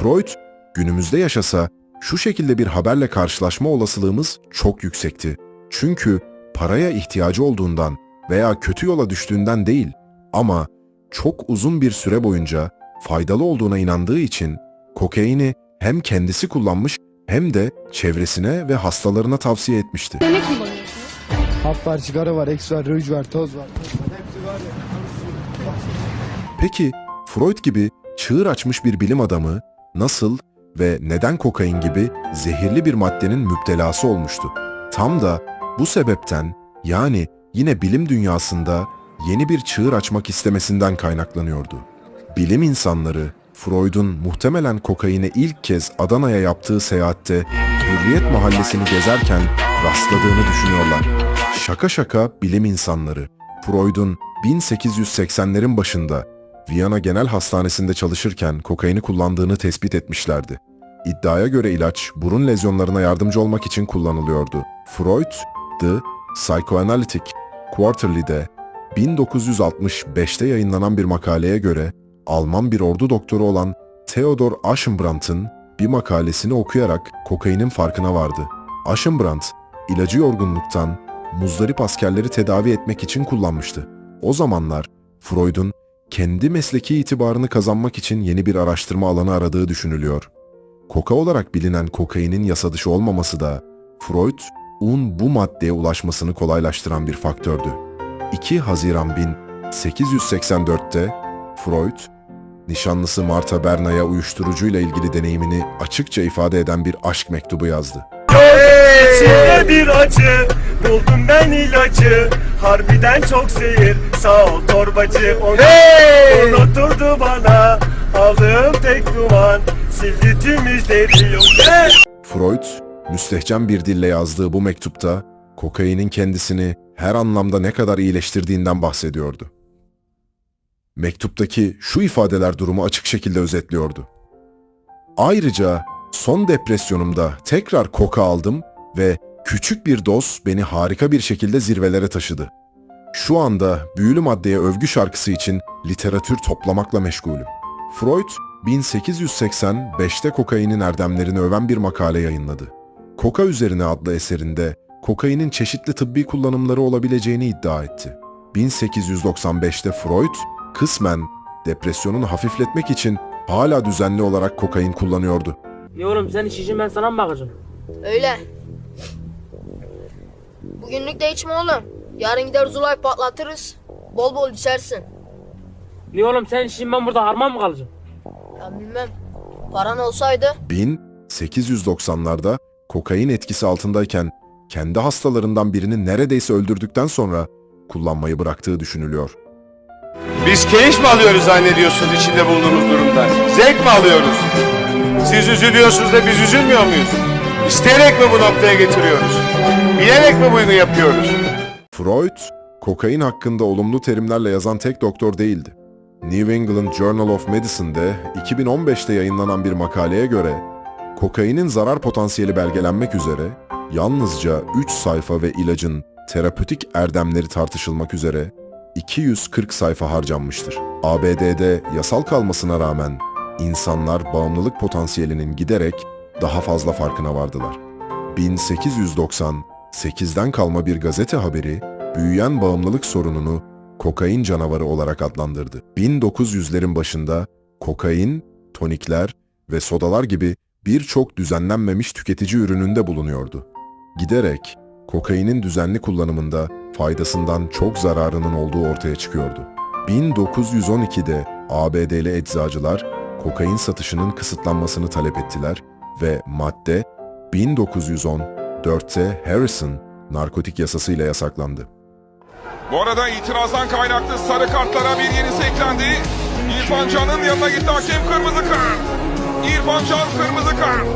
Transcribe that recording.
Freud günümüzde yaşasa şu şekilde bir haberle karşılaşma olasılığımız çok yüksekti. Çünkü paraya ihtiyacı olduğundan veya kötü yola düştüğünden değil ama çok uzun bir süre boyunca faydalı olduğuna inandığı için kokaini hem kendisi kullanmış hem de çevresine ve hastalarına tavsiye etmişti. Ne kullanıyorsunuz? Hap var, sigara var, eks var, ruj var, toz var. Peki Freud gibi çığır açmış bir bilim adamı nasıl ve neden kokain gibi zehirli bir maddenin müptelası olmuştu? Tam da bu sebepten yani yine bilim dünyasında yeni bir çığır açmak istemesinden kaynaklanıyordu. Bilim insanları Freud'un muhtemelen kokaine ilk kez Adana'ya yaptığı seyahatte Hürriyet Mahallesi'ni gezerken rastladığını düşünüyorlar. Şaka şaka bilim insanları Freud'un 1880'lerin başında Viyana Genel Hastanesi'nde çalışırken kokaini kullandığını tespit etmişlerdi. İddiaya göre ilaç burun lezyonlarına yardımcı olmak için kullanılıyordu. Freud, The Psychoanalytic Quarterly'de 1965'te yayınlanan bir makaleye göre Alman bir ordu doktoru olan Theodor Aschenbrandt'ın bir makalesini okuyarak kokainin farkına vardı. Aschenbrandt, ilacı yorgunluktan muzdarip askerleri tedavi etmek için kullanmıştı. O zamanlar Freud'un kendi mesleki itibarını kazanmak için yeni bir araştırma alanı aradığı düşünülüyor. Koka olarak bilinen kokainin yasa dışı olmaması da Freud, un bu maddeye ulaşmasını kolaylaştıran bir faktördü. 2 Haziran 1884'te Freud, nişanlısı Martha Berna'ya uyuşturucuyla ilgili deneyimini açıkça ifade eden bir aşk mektubu yazdı. İçimde bir acı Buldum ben ilacı Harbiden çok zehir Sağ ol torbacı Onu unutturdu bana Aldığım tek duman Sildi tüm izleri yok hey! Freud, müstehcen bir dille yazdığı bu mektupta kokainin kendisini her anlamda ne kadar iyileştirdiğinden bahsediyordu. Mektuptaki şu ifadeler durumu açık şekilde özetliyordu. Ayrıca son depresyonumda tekrar koka aldım ve küçük bir doz beni harika bir şekilde zirvelere taşıdı. Şu anda büyülü maddeye övgü şarkısı için literatür toplamakla meşgulüm. Freud, 1885'te kokainin erdemlerini öven bir makale yayınladı. Koka üzerine adlı eserinde kokainin çeşitli tıbbi kullanımları olabileceğini iddia etti. 1895'te Freud, kısmen depresyonunu hafifletmek için hala düzenli olarak kokain kullanıyordu. Ya oğlum sen için ben sana mı bakacağım? Öyle. Bugünlük de içme oğlum. Yarın gider Zulay patlatırız. Bol bol içersin. Niye oğlum sen için ben burada harman mı kalacağım? Ben bilmem. Paran olsaydı 1890'larda kokain etkisi altındayken kendi hastalarından birini neredeyse öldürdükten sonra kullanmayı bıraktığı düşünülüyor. Biz keyif mi alıyoruz zannediyorsunuz içinde bulunduğumuz durumda? Zevk mi alıyoruz? Siz üzülüyorsunuz da biz üzülmüyor muyuz? İsteyerek mi bu noktaya getiriyoruz? Bilerek mi bunu yapıyoruz? Freud, kokain hakkında olumlu terimlerle yazan tek doktor değildi. New England Journal of Medicine'de 2015'te yayınlanan bir makaleye göre kokainin zarar potansiyeli belgelenmek üzere yalnızca 3 sayfa ve ilacın terapötik erdemleri tartışılmak üzere 240 sayfa harcanmıştır. ABD'de yasal kalmasına rağmen insanlar bağımlılık potansiyelinin giderek daha fazla farkına vardılar. 1898'den kalma bir gazete haberi büyüyen bağımlılık sorununu kokain canavarı olarak adlandırdı. 1900'lerin başında kokain, tonikler ve sodalar gibi birçok düzenlenmemiş tüketici ürününde bulunuyordu. Giderek kokainin düzenli kullanımında faydasından çok zararının olduğu ortaya çıkıyordu. 1912'de ABD'li eczacılar kokain satışının kısıtlanmasını talep ettiler ve madde 1914'te Harrison narkotik yasasıyla yasaklandı. Bu arada itirazdan kaynaklı sarı kartlara bir yenisi eklendi. İrfan Can'ın yanına gitti hakem kırmızı kart. İrfan Can kırmızı kart.